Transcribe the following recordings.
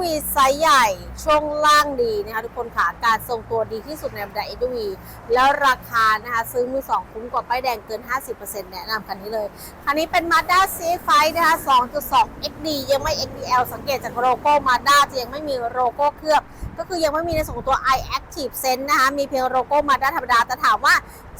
วีไซส์ใหญ่ ช่วงล่างดีนะคะทุกคนค่ะการทรงตัวดีที่สุดในบรรดา SUV แล้วราคานะคะซื้อมือสองคุ้มกว่าป้ายแดงเกิน 50%แนะนำคันนี้เลย คันนี้เป็น Mazda CX-5 นะคะ 2.2 XD ยังไม่ XDL สังเกตจากโลโก้ Mazda จะยังไม่มีโลโก้เคลือบ ก็คือยังไม่มีในส่วนของตัว iActive Sense นะคะมีเพียงโลโก้ Mazda ธรรมดาแต่ถามว่า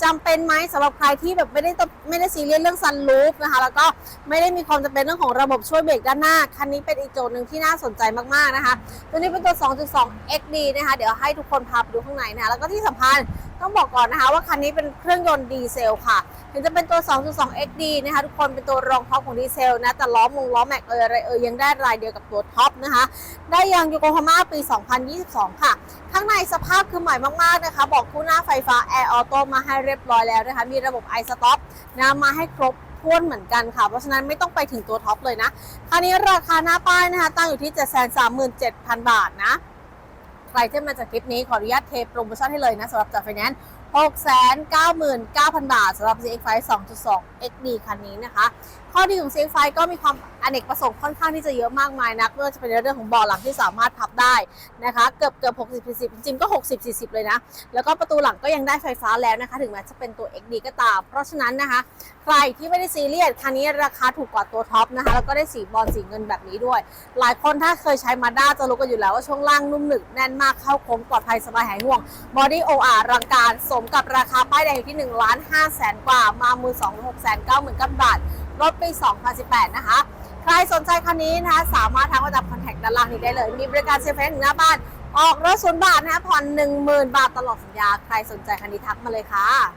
จำเป็นไหมสำหรับใครที่แบบไม่ได้ต้องไม่ได้ซีเรียสเรื่องซันลูฟนะคะ แล้วก็ไม่ได้มีความจำเป็นเรื่องของระบบช่วยเบรกด้านหน้า คันนี้เป็นอีกโจทย์หนึ่งที่น่าสนใจมากๆนะคะ ตัวนี้เป็นตัว 2.2 XD นะคะ เดี๋ยวให้ทุกคนพาไปดูข้างในนะคะ แล้วก็ที่สำคัญต้องบอกก่อนนะคะว่าคันนี้เป็นเครื่องยนต์ดีเซลค่ะถึงจะเป็นตัว 2.2 XD นะคะทุกคนเป็นตัวรองท็อปของดีเซลนะแต่ล้อมงล้อแม็กเอยอะไรเอยยังได้รายเดียวกับตัวท็อปนะคะ ได้ยางโยโกฮาม่าปี 2022 ค่ะ ข้างในสภาพคือใหม่มาก ๆ นะคะ บอกคู่หน้าไฟฟ้า Air Auto มาให้เรียบร้อยแล้วนะคะ มีระบบ i Stop นะมาให้ครบถ้วนเหมือนกันค่ะ เพราะฉะนั้นไม่ต้องไปถึงตัวท็อปเลยนะคราวนี้ราคาหน้าป้ายนะคะตั้งอยู่ที่ 737,000 บาทนะ รที่มาจากคลิปนี้ขออนุญาตเทโปรโมชั่นให้เลยนะสำหรับจัดไฟแนนซ์699,000 บาทสำหรับ CX-5 2.2 XD คันนี้นะคะ ข้อดีของ CX-5 ก็มีความ อเนกประสงค์ค่อนข้างที่จะเยอะมากมายนักไม่ว่าจะเป็นเรื่องของเบาะหลังที่สามารถพับได้นะคะ เกือบเกือบ60 40 จริงๆก็ 60 40 เลยนะ แล้วก็ประตูหลังก็ยังได้ไฟฟ้าแล้วนะคะ ถึงแม้จะเป็นตัว XD ก็ตาม เพราะฉะนั้นนะคะ ใครที่ไม่ได้ซีเรียสคันนี้ราคาถูกกว่าตัวท็อปนะคะ แล้วก็ได้สีบอลสีเงินแบบนี้ด้วย หลายคนถ้าเคยใช้มาด้าจะรู้กันอยู่แล้วว่าช่วงล่างนุ่มหนึบแน่นมากเข้าโค้งปลอดภัยสบายหายห่วงบอดี้โออารังการสมกับราคาป้ายแดงอยู่ที่1ล้าน5แสนกว่ามามือ2 6แสน9 9 0 0 0บาทรถปี 2018 นะคะ ใครสนใจคันนี้นะคะสามารถทักมาจากคอนแทคด้านล่างนี้ได้เลย มีบริการเซฟเฟนถึงหน้าบ้าน ออกรถศูนย์บาทนะคะผ่อนหนึ่งหมื่นบาทตลอดสัญญา ใครสนใจคันนี้ทักมาเลยค่ะ